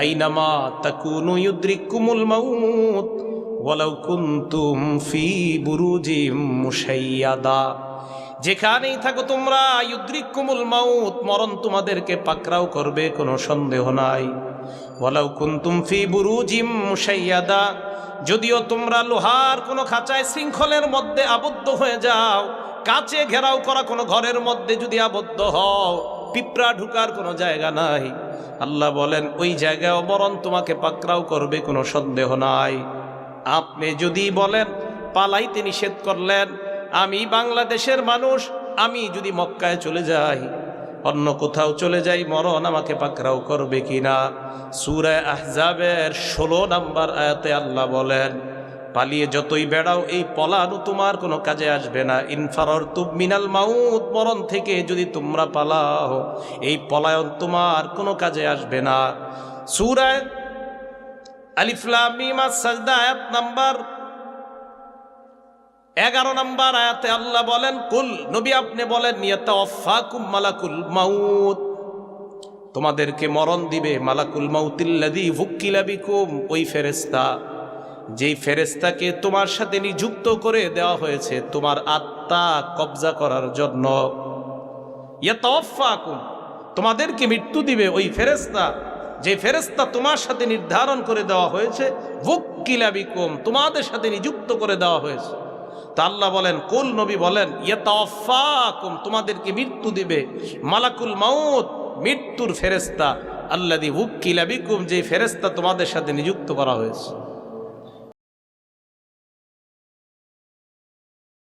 আইনামা তাকুনু ইউদ্রিকুমুল মাউত ওয়ালাউ কুনতুম ফি বুরুজিম মুশাইয়াদা। যেখানেই থাকো তোমরা, ইউদ্রিকুমুল মাউত, মরণ তোমাদেরকে পাকরাও করবে, কোনো সন্দেহ নাই। ওয়ালাউ কুনতুম ফি বুরুজিম মুশাইয়াদা। যদিও তোমরা লোহার কোনো খাঁচায় শৃঙ্খলের মধ্যে আবদ্ধ হয়ে যাও কাছে ঘেরাও করা কোনো ঘরের মধ্যে যদি আবদ্ধ হও পিঁপড়া ঢুকার কোনো জায়গা নাই। আল্লাহ বলেন, ওই জায়গায় বরণ তোমাকে পাকরাও করবে, কোনো সন্দেহ নাই। আপনি যদি বলেন, পালাইতে নিষেধ করলেন, আমি বাংলাদেশের মানুষ, আমি যদি মক্কায় চলে যাই, অন্য কোথাও চলে যাই, মরণ আমাকে পাকরাও করবে কিনা? সুরায় আহজাবের ষোলো নাম্বার আয়াতে আল্লাহ বলেন পালিয়ে যতই বেড়াও, এই পলানো তোমার কোনো কাজে আসবে না। ইনফারর তু মিনাল মাউত, মরণ থেকে যদি তোমরা পালাও, এই পলায়ন তোমার কোনো কাজে আসবে না। সুরায় আলিফলামিমা সাজদা, আয়াত নাম্বার এগারো নাম্বার আয়াতে আল্লাহ বলেন, কুল নবী আপনি বলেন নিয়তা অফাকুম মালাকুল মাউত তোমাদেরকে মরণ দিবে, মালাকুল মাউতিল্লাদি ভুক্কিলা বিকুম ওই ফেরেস্তা যেই ফেরেস্তাকে তোমার সাথে নিযুক্ত করে দেওয়া হয়েছে, তোমার আত্মা কবজা করার জন্য। তোমাদেরকে মৃত্যু দিবে ওই ফেরেস্তা যে ফেরেস্তা তোমার সাথে নির্ধারণ করে দেওয়া হয়েছে হুক্কিলাবিকুম তোমাদের সাথে নিযুক্ত করে দেওয়া হয়েছে। তা আল্লাহ বলেন কুল নবী বলেন ইয়াতাওয়াফাকুম তোমাদেরকে মৃত্যু দিবে। মালাকুল মাউত, মৃত্যুর ফেরেস্তা আল্লাদি হুক্কিলা বিকুম, যে ফেরেস্তা তোমাদের সাথে নিযুক্ত করা হয়েছে।